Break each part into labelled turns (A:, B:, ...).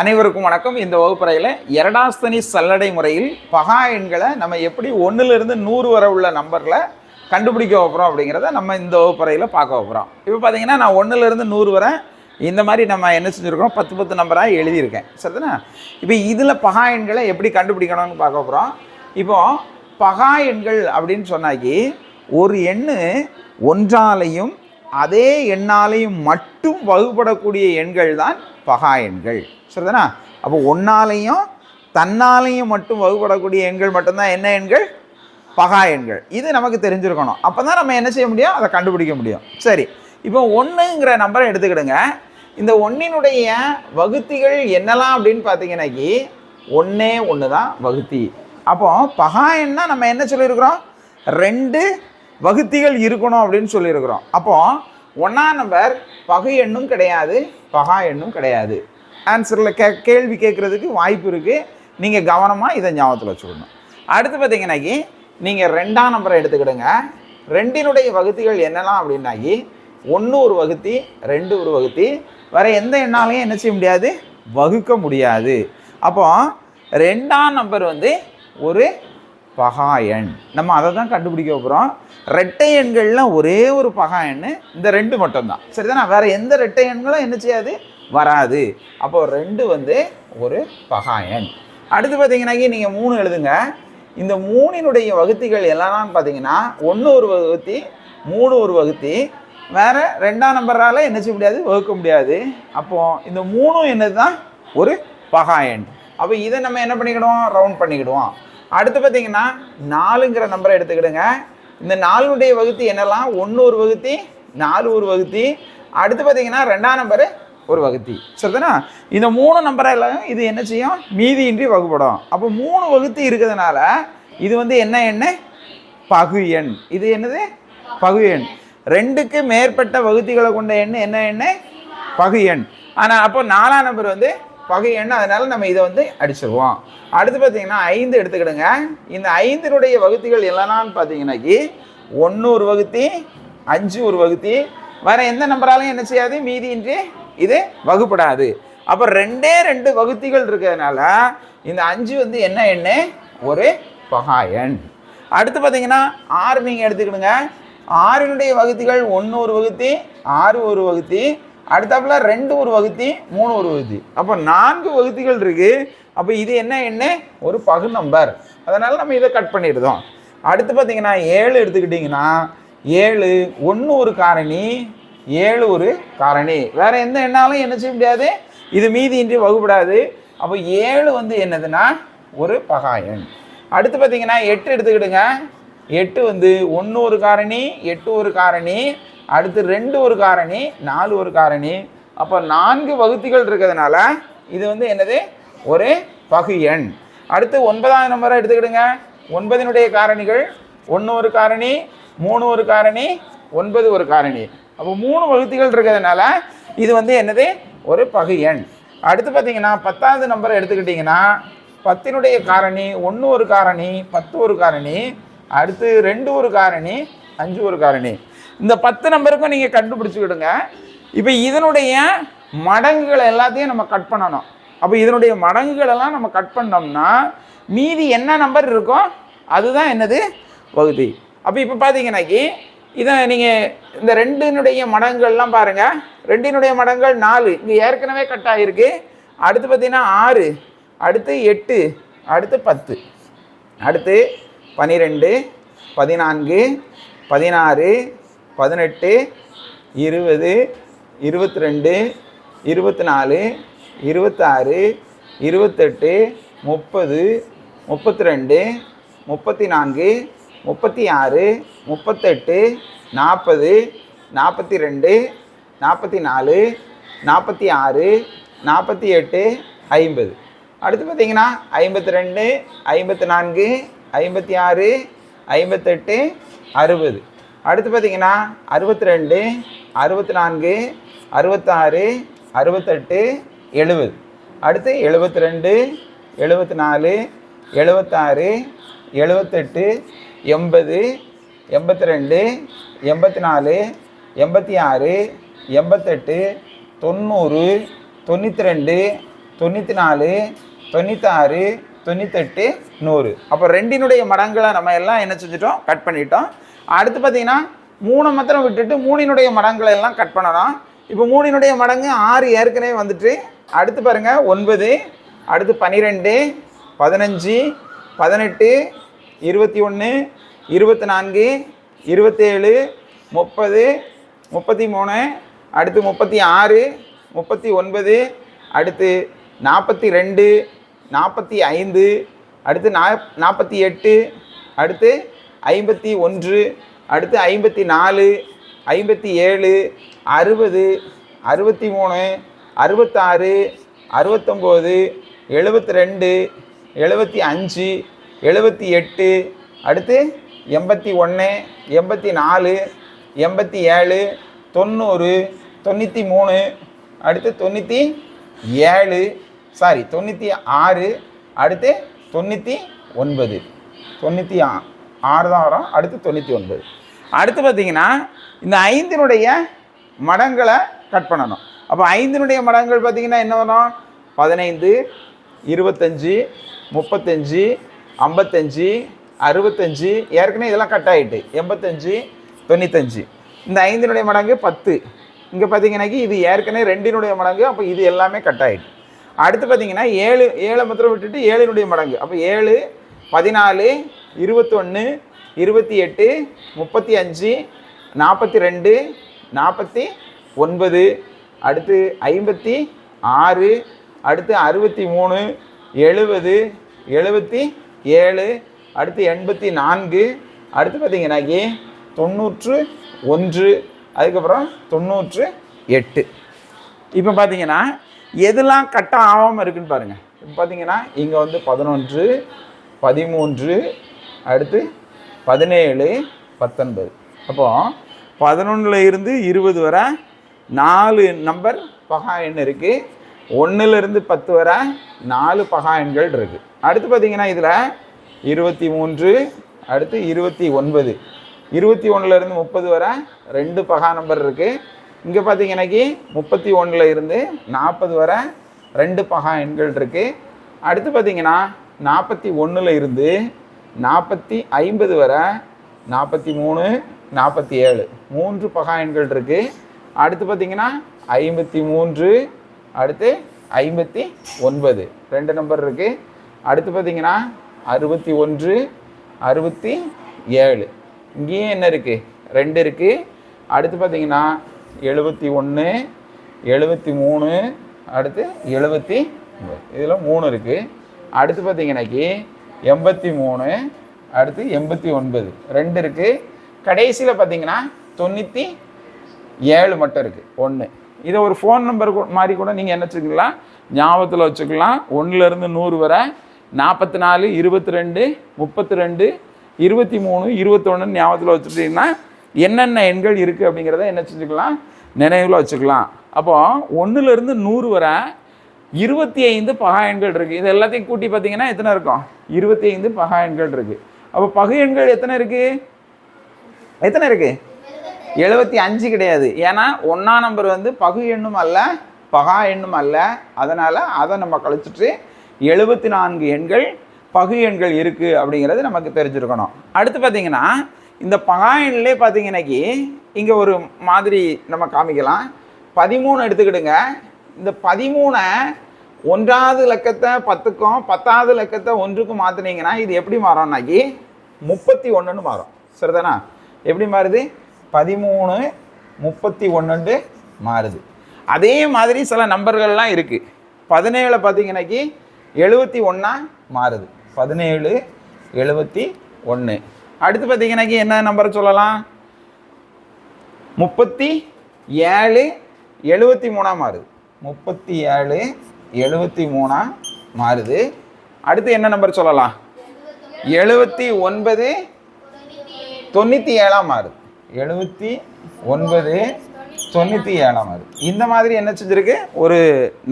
A: அனைவருக்கும் வணக்கம். இந்த வகுப்பறையில் இரடாஸ்தனி சல்லடை முறையில் பகா எண்களை நம்ம எப்படி ஒன்றுலேருந்து நூறு வரை உள்ள நம்பரில் கண்டுபிடிக்க வைப்போம் அப்படிங்கிறத நம்ம இந்த வகுப்பறையில் பார்க்க வைப்போம் இப்போ பார்த்தீங்கன்னா நான் ஒன்றுலேருந்து நூறு வரை இந்த மாதிரி நம்ம என்ன செஞ்சுருக்கோம் பத்து பத்து நம்பராக எழுதியிருக்கேன். சரிதானே? இப்போ இதில் பகா எண்களை எப்படி கண்டுபிடிக்கணும்னு பார்க்க போகிறோம் இப்போது பகா எண்கள் அப்படின்னு சொன்னாக்கி ஒரு எண்ணு ஒன்றாலையும் அதே எண்ணாலையும் மட்டும் வகுப்படக்கூடிய எண்கள் தான் பகா எண்கள். சரிதானா? அப்போ ஒன்னாலையும் தன்னாலையும் மட்டும் வகுப்படக்கூடிய எண்கள் மட்டும்தான் என்ன எண்கள்? பகா எண்கள். இது நமக்கு தெரிஞ்சிருக்கணும். அப்போ தான் நம்ம என்ன செய்ய முடியும்? அதை கண்டுபிடிக்க முடியும். சரி. இப்போ ஒன்றுங்கிற நம்பரை எடுத்துக்கிடுங்க. இந்த ஒன்றினுடைய வகுத்திகள் என்னலாம் அப்படின்னு பார்த்தீங்கன்னாக்கி ஒன்றே ஒன்று தான் வகுத்தி. அப்போ பகா எண்ணால் நம்ம என்ன சொல்லியிருக்கிறோம்? ரெண்டு வகுத்திகள் இருக்கணும் அப்படின்னு சொல்லியிருக்கிறோம். அப்போ ஒன்றாம் நம்பர் பகு எண்ணும் கிடையாது பகா எண்ணும் கிடையாது. ஆன்சரில் கே கேள்வி கேட்குறதுக்கு வாய்ப்பு இருக்குது நீங்கள் கவனமாக இதை ஞாபகத்தில் வச்சுக்கணும். அடுத்து பார்த்தீங்கன்னாக்கி நீங்கள் ரெண்டாம் நம்பரை எடுத்துக்கிடுங்க. ரெண்டினுடைய வகுத்திகள் என்னலாம் அப்படின்னாக்கி ஒன்று ஒரு வகுத்தி ரெண்டு ஒரு வகுத்தி வேறு எந்த எண்ணாலையும் என்ன செய்ய முடியாது? வகுக்க முடியாது. அப்போ ரெண்டாம் நம்பர் வந்து ஒரு பகா எண். நம்ம அதை தான் கண்டுபிடிக்க போகிறோம் ரெட்டை ஒரே ஒரு பகா எண் இந்த ரெண்டு மட்டும்தான். சரிதானா? வேறு எந்த ரெட்டை எண்களும் என்ன செய்யாது? வராது. அப்போ ரெண்டு வந்து ஒரு பகா எண். அடுத்து பார்த்தீங்கன்னாக்கி நீங்கள் மூணு எழுதுங்க. இந்த மூணினுடைய வகுத்திகள் எல்லாம்னு பார்த்தீங்கன்னா ஒன்று ஒரு வகுத்தி மூணு ஒரு வகுத்தி. வேறு ரெண்டாம் நம்பரால் என்ன செய்ய முடியாது? வகுக்க முடியாது. அப்போது இந்த மூணும் என்னது தான் ஒரு பகா எண். அப்போ இதை நம்ம என்ன பண்ணிக்கிடுவோம்? ரவுண்ட் பண்ணிக்கிடுவோம். அடுத்து பார்த்தீங்கன்னா நாலுங்கிற நம்பரை எடுத்துக்கிடுங்க. இந்த நாலுடைய வகுத்தி என்னெல்லாம்? ஒன்று ஒரு வகுத்தி நாலு ஒரு வகுத்தி. அடுத்து பார்த்தீங்கன்னா ரெண்டாம் நம்பரு ஒரு வகுத்தி. சரிதானா? இந்த மூணு நம்பரெல்லாம் இது என்ன செய்யும்? மீதியின்றி வகுப்படும். அப்போ மூணு வகுத்தி இருக்கிறதுனால இது வந்து என்ன என்ன பகு எண். இது என்னது? பகு எண். ரெண்டுக்கு மேற்பட்ட வகுத்திகளை கொண்ட எண் என்ன எண்ண பகு எண். ஆனால் அப்போ நாலாம் நம்பர் வந்து பகை எண் அதனால் நம்ம இதை வந்து அடிச்சிருவோம். அடுத்து பார்த்தீங்கன்னா ஐந்து எடுத்துக்கிடுங்க. இந்த ஐந்தினுடைய வகுத்திகள் என்னென்னு பார்த்தீங்கன்னாக்கி ஒன்று ஒரு வகுத்தி அஞ்சு ஒரு வகுத்தி வேறு எந்த நம்பராலையும் என்ன செய்யாது மீதியின்றி இது வகுப்படாது. அப்போ ரெண்டே ரெண்டு வகுத்திகள் இருக்கிறதுனால இந்த அஞ்சு வந்து என்ன எண்ணு? ஒரு பகா எண். அடுத்து பார்த்தீங்கன்னா ஆறு நீங்கள் எடுத்துக்கிடுங்க. ஆறினுடைய வகுத்திகள் ஒன்று ஒரு வகுத்தி ஆறு ஒரு வகுத்தி அடுத்தாப்புல ரெண்டு ஒரு வகுத்தி மூணு ஒரு வகுத்தி. அப்போ நான்கு வகுத்திகள் இருக்கு. அப்போ இது என்ன என்ன ஒரு பகு நம்பர் அதனால நம்ம இதை கட் பண்ணிடுதோம் அடுத்து பார்த்தீங்கன்னா ஏழு எடுத்துக்கிட்டிங்கன்னா ஏழு ஒன்று ஒரு காரணி ஏழு ஒரு காரணி. வேற எந்த எண்ணாலும் என்ன செய்ய முடியாது? இது மீதி இன்றி வகுப்படாது அப்போ ஏழு வந்து என்னதுன்னா ஒரு பகாயன். அடுத்து பார்த்தீங்கன்னா எட்டு எடுத்துக்கிடுங்க. எட்டு வந்து ஒன்று ஒரு காரணி எட்டு ஒரு காரணி அடுத்து ரெண்டு ஒரு காரணி நாலு ஒரு காரணி. அப்போ நான்கு வகுத்திகள் இருக்கிறதுனால இது வந்து என்னது? ஒரு பகு எண். அடுத்து ஒன்பதாவது நம்பரை எடுத்துக்கிடுங்க. ஒன்பதினுடைய காரணிகள் ஒன்று ஒரு காரணி மூணு ஒரு காரணி ஒன்பது ஒரு காரணி. அப்போ மூணு வகுத்திகள் இருக்கிறதுனால இது வந்து என்னது? ஒரு பகு எண். அடுத்து பார்த்தீங்கன்னா பத்தாவது நம்பரை எடுத்துக்கிட்டிங்கன்னா பத்தினுடைய காரணி ஒன்று ஒரு காரணி பத்து ஒரு காரணி அடுத்து ரெண்டு ஒரு காரணி அஞ்சு ஒரு காரணி. இந்த பத்து நம்பருக்கும் நீங்கள் கண்டுபிடிச்சிக்கிடுங்க. இப்போ இதனுடைய மடங்குகளை எல்லாத்தையும் நம்ம கட் பண்ணணும். அப்போ இதனுடைய மடங்குகளெல்லாம் நம்ம கட் பண்ணோம்னா மீதி என்ன நம்பர் இருக்கோ அதுதான் என்னது? பகுதி அப்போ இப்போ பார்த்தீங்கன்னாக்கி இதை நீங்கள் இந்த ரெண்டினுடைய மடங்குகள்லாம் பாருங்கள் ரெண்டினுடைய மடங்கள் நாலு. இங்கே ஏற்கனவே கட் ஆகிருக்கு அடுத்து பார்த்தீங்கன்னா ஆறு அடுத்து எட்டு அடுத்து பத்து. அடுத்து பன்னிரெண்டு பதினான்கு பதினாறு பதினெட்டு இருபது இருபத்தி ரெண்டு இருபத்தி நாலு இருபத்தாறு இருபத்தெட்டு முப்பது முப்பத்தி ரெண்டு முப்பத்தி நான்கு முப்பத்தி ஆறு முப்பத்தெட்டு நாற்பது நாற்பத்தி ரெண்டு நாற்பத்தி நாலு நாற்பத்தி ஆறு நாற்பத்தி எட்டு ஐம்பது. அடுத்து பார்த்தீங்கன்னா ஐம்பத்தி ரெண்டு ஐம்பத்தி நான்கு ஐம்பத்தி ஆறு ஐம்பத்தெட்டு அறுபது. அடுத்து பார்த்தீங்கன்னா அறுபத்தி ரெண்டு அறுபத்தி நான்கு அறுபத்தாறு அறுபத்தெட்டு எழுபது. அடுத்து எழுபத்தி ரெண்டு எழுபத்தி நாலு எழுபத்தாறு எழுபத்தெட்டு எண்பது எண்பத்தி ரெண்டு எண்பத்தி நாலு எண்பத்தி ஆறு எண்பத்தெட்டு தொண்ணூறு தொண்ணூற்றி ரெண்டு தொண்ணூற்றி நாலு தொண்ணூத்தாறு தொண்ணூத்தெட்டு நூறு. அப்போ ரெண்டினுடைய மடங்களை நம்ம எல்லாம் என்ன செஞ்சிட்டோம்? கட் பண்ணிட்டோம். அடுத்து பார்த்தீங்கன்னா மூணை மாத்திரம் விட்டுட்டு மூணினுடைய மடங்களை எல்லாம் கட் பண்ணணும். இப்போ மூணினுடைய மடங்கு ஆறு ஏற்கனவே வந்துட்டு அடுத்து பாருங்கள் ஒன்பது அடுத்து பன்னிரெண்டு பதினஞ்சு பதினெட்டு இருபத்தி ஒன்று இருபத்தி நான்கு இருபத்தேழு முப்பது முப்பத்தி மூணு அடுத்து முப்பத்தி ஆறு முப்பத்தி ஒன்பது அடுத்து நாற்பத்தி ரெண்டு நாற்பத்தி ஐந்து அடுத்து நா நாற்பத்தி எட்டு அடுத்து ஐம்பத்தி ஒன்று அடுத்து ஐம்பத்தி நாலு ஐம்பத்தி ஏழு அறுபது அறுபத்தி மூணு அறுபத்தாறு அறுபத்தொம்போது எழுபத்தி ரெண்டு எழுபத்தி அஞ்சு எழுபத்தி எட்டு அடுத்து எண்பத்தி ஒன்று எண்பத்தி நாலு எண்பத்தி ஏழு தொண்ணூறு தொண்ணூற்றி மூணு அடுத்து தொண்ணூற்றி ஏழு சாரி தொண்ணூற்றி ஆறு அடுத்து தொண்ணூற்றி ஒன்பது. தொண்ணூற்றி ஆ- ஆறு தான் வரும் அடுத்து தொண்ணூற்றி ஒன்பது அடுத்து பார்த்தீங்கன்னா இந்த ஐந்தினுடைய மடங்களை கட் பண்ணணும். அப்போ ஐந்தினுடைய மடங்கள் பார்த்தீங்கன்னா என்ன வரும்? பதினைந்து இருபத்தஞ்சி முப்பத்தஞ்சு ஐம்பத்தஞ்சு அறுபத்தஞ்சு ஏற்கனவே இதெல்லாம் கட் ஆகிட்டு எண்பத்தஞ்சு தொண்ணூத்தஞ்சு. இந்த ஐந்தினுடைய மடங்கு பத்து. இங்கே பார்த்தீங்கன்னாக்கி இது ஏற்கனவே ரெண்டினுடைய மடங்கு அப்போ இது எல்லாமே கட் ஆகிட்டு அடுத்து பார்த்தீங்கன்னா ஏழு ஏழை மாத்திரம் விட்டுட்டு ஏழினுடைய மடங்கு. அப்போ ஏழு பதினாலு இருபத்தொன்று இருபத்தி எட்டு முப்பத்தி அஞ்சு நாற்பத்தி ரெண்டு நாற்பத்தி ஒன்பது அடுத்து ஐம்பத்தி ஆறு அடுத்து அறுபத்தி மூணு எழுபது எழுபத்தி ஏழு அடுத்து எண்பத்தி நான்கு அடுத்து பார்த்திங்கனாக்கி தொண்ணூற்று ஒன்று. அதுக்கப்புறம் தொண்ணூற்று எட்டு. இப்போ பார்த்தீங்கன்னா எதெல்லாம் கட்டம் ஆகாமல் இருக்குன்னு பாருங்கள் இப்போ பார்த்தீங்கன்னா இங்கே வந்து பதினொன்று பதிமூன்று அடுத்து பதினேழு பத்தொன்பது. அப்போது பதினொன்றில் இருந்து இருபது வரை நாலு நம்பர் பகா எண் இருக்குது ஒன்றுலேருந்து பத்து வரை நாலு பகா எண்கள் இருக்குது அடுத்து பார்த்தீங்கன்னா இதில் இருபத்தி மூன்று அடுத்து இருபத்தி ஒன்பது. இருபத்தி ஒன்றுலேருந்து முப்பது வரை ரெண்டு பகா நம்பர் இருக்குது இங்கே பார்த்தீங்கன்னாக்கி முப்பத்தி ஒன்றில் இருந்து நாற்பது வரை ரெண்டு பகா எண்கள் இருக்குது அடுத்து பார்த்தீங்கன்னா நாற்பத்தி ஒன்றில் இருந்து நாற்பத்தி ஐம்பது வரை நாற்பத்தி மூணு நாற்பத்தி ஏழு. மூன்று பகா எண்கள் இருக்குது அடுத்து பார்த்தீங்கன்னா ஐம்பத்தி மூன்று அடுத்து ஐம்பத்தி ஒன்பது. ரெண்டு நம்பர் இருக்குது அடுத்து பார்த்தீங்கன்னா அறுபத்தி ஒன்று அறுபத்தி ஏழு. இங்கேயும் என்ன இருக்குது ரெண்டு இருக்குது அடுத்து பார்த்தீங்கன்னா எழுபத்தி ஒன்று எழுபத்தி மூணு அடுத்து எழுபத்தி இதில் மூணு இருக்குது அடுத்து பார்த்தீங்கன்னாக்கி எண்பத்தி மூணு அடுத்து எண்பத்தி ஒன்பது. ரெண்டு இருக்குது கடைசியில் பார்த்தீங்கன்னா தொண்ணூற்றி ஏழு மட்டும் இருக்குது ஒன்று இதை ஒரு ஃபோன் நம்பர் மாதிரி கூட நீங்கள் என்ன வச்சுக்கலாம்? ஞாபகத்தில் வச்சுக்கலாம். ஒன்றுலேருந்து நூறு வரை நாற்பத்தி நாலு இருபத்தி ரெண்டு முப்பத்தி ரெண்டு இருபத்தி மூணு இருபத்தொன்னு ஞாபகத்தில் வச்சுட்டிங்கன்னா என்னென்ன எண்கள் இருக்குது அப்படிங்கிறத என்ன செஞ்சுக்கலாம்? நினைவில் வச்சுக்கலாம். அப்போது ஒன்றுலேருந்து நூறு வரை இருபத்தி ஐந்து பகா எண்கள் இருக்குது இது எல்லாத்தையும் கூட்டி பார்த்தீங்கன்னா எத்தனை இருக்கும்? இருபத்தி ஐந்து பகா எண்கள் இருக்குது அப்போ பகு எண்கள் எத்தனை இருக்குது எத்தனை இருக்குது எழுபத்தி அஞ்சு கிடையாது. ஏன்னா ஒன்றா நம்பர் வந்து பகு எண்ணும் அல்ல பகா எண்ணும் அல்ல. அதனால் அதை நம்ம கழிச்சிட்டு எழுபத்தி நான்கு எண்கள் பகு எண்கள் இருக்குது அப்படிங்கிறது நமக்கு தெரிஞ்சிருக்கணும். அடுத்து பார்த்தீங்கன்னா இந்த பகா எண்ணிலே பார்த்தீங்கன்னாக்கி இங்கே ஒரு மாதிரி நம்ம காமிக்கலாம். பதிமூணு எடுத்துக்கிடுங்க. இந்த பதிமூணை ஒன்றாவது இலக்கத்தை பத்துக்கும் பத்தாவது இலக்கத்தை ஒன்றுக்கும் மாற்றினீங்கன்னா இது எப்படி மாறும்னாக்கி முப்பத்தி ஒன்றுன்னு மாறும். சரிதானா? எப்படி மாறுது? பதிமூணு முப்பத்தி ஒன்றுண்டு மாறுது. அதே மாதிரி சில நம்பர்கள்லாம் இருக்குது பதினேழு பார்த்தீங்கன்னாக்கி எழுபத்தி ஒன்றா மாறுது. பதினேழு எழுபத்தி ஒன்று அடுத்து பார்த்தீங்கன்னாக்கி என்ன நம்பர் சொல்லலாம்? முப்பத்தி ஏழு எழுபத்தி மூணாக மாறுது. முப்பத்தி ஏழு எழுபத்தி மூணா மாறுது. அடுத்து என்ன நம்பர் சொல்லலாம்? எழுபத்தி ஒன்பது தொண்ணூற்றி ஏழாம் மாறுது. எழுபத்தி ஒன்பது தொண்ணூற்றி ஏழாம் மாறுது. இந்த மாதிரி என்ன செஞ்சுருக்கு? ஒரு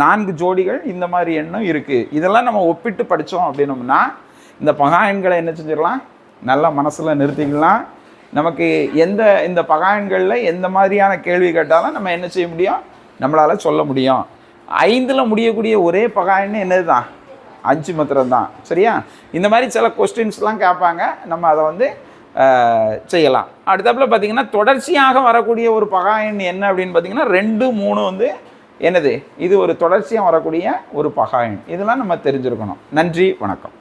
A: நான்கு ஜோடிகள் இந்த மாதிரி எண்ணம் இருக்குது இதெல்லாம் நம்ம ஒப்பிட்டு படித்தோம் அப்படின்னோம்னா இந்த பகா எண்களை என்ன செஞ்சிடலாம்? நல்லா மனசில் நிறுத்திக்கலாம். நமக்கு எந்த இந்த பகா எண்களில் எந்த மாதிரியான கேள்வி கேட்டாலும் நம்ம என்ன செய்ய முடியும்? நம்மளால் சொல்ல முடியும். ஐந்தில் முடியக்கூடிய ஒரே பகாயன்னு என்னது தான் அஞ்சு மாத்திரம் தான் சரியா? இந்த மாதிரி சில கொஸ்டின்ஸ்லாம் கேட்பாங்க. நம்ம அதை வந்து செய்யலாம். அடுத்தப்பில் பார்த்தீங்கன்னா தொடர்ச்சியாக வரக்கூடிய ஒரு பகாயன் என்ன அப்படின்னு பார்த்தீங்கன்னா ரெண்டு மூணு வந்து என்னது? இது ஒரு தொடர்ச்சியாக வரக்கூடிய ஒரு பகாயன் இதெல்லாம் நம்ம தெரிஞ்சுருக்கணும். நன்றி வணக்கம்.